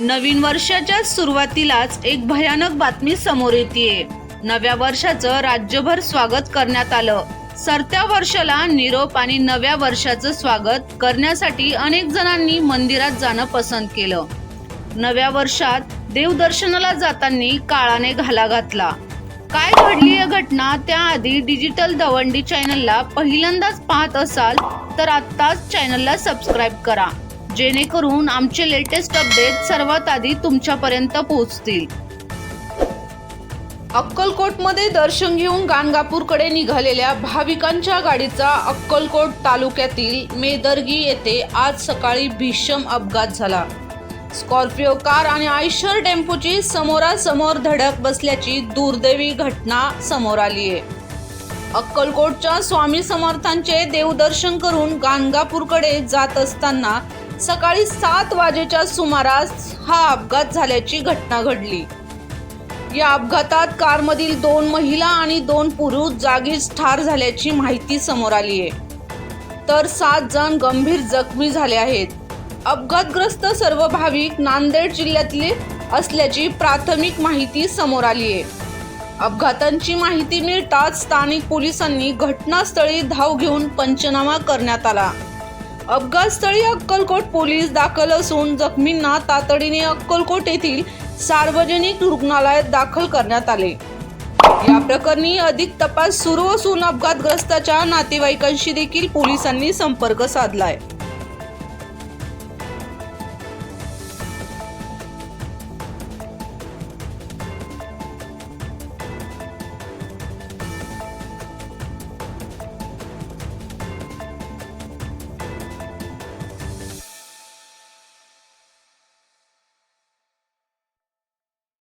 नवीन वर्षाच्या सुरुवातीलाच एक भयानक बातमी समोर येते नव्या वर्षाचं राज्यभर स्वागत करण्यात आलं. सरत्या वर्षाला निरोप आणि नव्या वर्षाचं स्वागत करण्यासाठी अनेक जणांनी मंदिरात जाणं पसंत केलं. नव्या वर्षात देवदर्शनाला जाताना काळाने घाला घातला काय घडली ही घटना त्याआधी डिजिटल दवंडी चॅनलला पहिल्यांदाच पाहत असाल तर आत्ताच चॅनलला सबस्क्राईब करा. जेणेकरून आमचे लेटेस्ट अपडेट सर्वात आधी तुमच्यापर्यंत पोहोचतील. अक्कलकोटमध्ये दर्शन घेऊन गाणगापूरकडे निघालेल्या भाविकांच्या गाडीचा अक्कलकोट तालुक्यातील मेदर्गी येथे आज सकाळी भीषण अपघात झाला. स्कॉर्पिओ कार आणि आयशर टेम्पोची समोरासमोर धडक बसल्याची दुर्दैवी घटना समोर आली आहे. अक्कलकोटच्या स्वामी समर्थांचे देवदर्शन करून गाणगापूरकडे जात असताना सकाळी सात वाजेच्या सुमारास हा अपघात झाल्याची घटना घडली. या अपघातात कारमधील दोन महिला आणि दोन पुरुष जागीच ठार झाल्याची माहिती समोर आली आहे. तर सात जण गंभीर जखमी झाले आहेत. अपघातग्रस्त सर्व भाविक नांदेड जिल्ह्यातले असल्याची प्राथमिक माहिती समोर आली आहे. अपघातांची माहिती मिळताच स्थानिक पोलिसांनी घटनास्थळी धाव घेऊन पंचनामा करण्यात आला. अपघातस्थळी अक्कलकोट पोलीस दाखल असून जखमींना तातडीने अक्कलकोट येथील सार्वजनिक रुग्णालयात दाखल करण्यात आले. या प्रकरणी अधिक तपास सुरू असून अपघातग्रस्ताच्या नातेवाईकांशी देखील पोलिसांनी संपर्क साधलाय.